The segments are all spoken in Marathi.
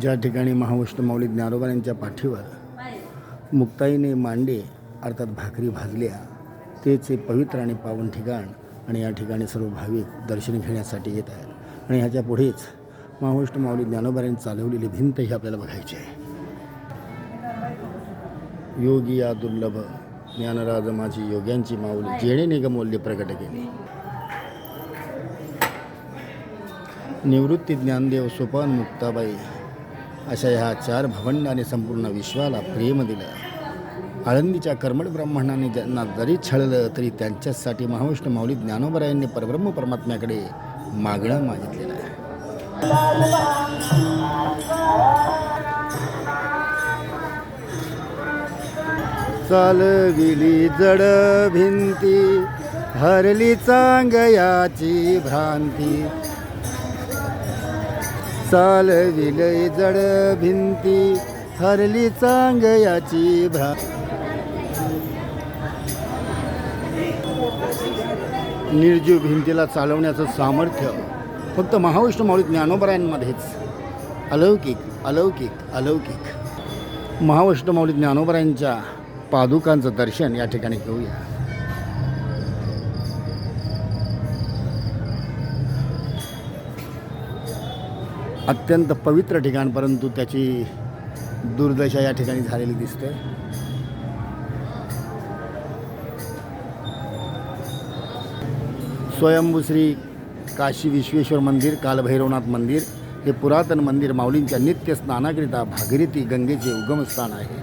ज्या ठिकाणी महावैष्णवमाऊली ज्ञानोबा यांच्या पाठीवर मुक्ताईने मांडे अर्थात भाकरी भाजल्या तेच हे पवित्र आणि पावन ठिकाण आणि या ठिकाणी सर्व भाविक दर्शन घेण्यासाठी येत आहेत. आणि ह्याच्या पुढेच महावैष्णवमाऊली माऊली यांनी चालवलेली भिंत ही आपल्याला बघायची आहे. योगी या दुर्लभ ज्ञानराज माझी योग्यांची माऊली जेणे निगमूल्य प्रकट केली. निवृत्ती ज्ञानदेव सोपान मुक्ताबाई अशा ह्या चार भवंडाने संपूर्ण विश्वाला प्रेम दिलं. आळंदीच्या कर्मड ब्राह्मणाने ज्यांना जरी छळलं तरी त्यांच्यासाठी महाविष्णू माऊली ज्ञानोबरायांनी परब्रह्म परमात्म्याकडे मागणं मागितलेलं आहे. चालविली जड भिंती हरली चांगयाची भ्रांती. चालविलय जड भिंती हरली चांग याची भ्रा निर्जीव भिंतीला चालवण्याचं सामर्थ्य फक्त महाविष्णू माऊली ज्ञानोबरायांमध्येच. अलौकिक अलौकिक अलौकिक. महाविष्णू माऊली ज्ञानोबरायांच्या पादुकांचं दर्शन या ठिकाणी घेऊया. अत्यंत पवित्र ठिकाण परंतु त्याची दुर्दशा या ठिकाणी झालेली दिसते. स्वयंभू श्री काशी विश्वेश्वर मंदिर कालभैरवनाथ मंदिर हे पुरातन मंदिर माऊलींच्या नित्य स्नानाकरिता भागीरथी गंगेचे उगमस्थान आहे.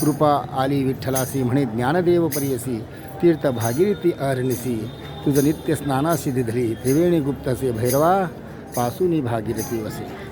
कृपा आली विठ्ठलासी म्हणे ज्ञानदेव परियसी तीर्थ भागीरथी अरणसी तुझं नित्य स्नानासी दिधली त्रिवेणी गुप्तसे भैरवा पासूनी भागीरथी वसे.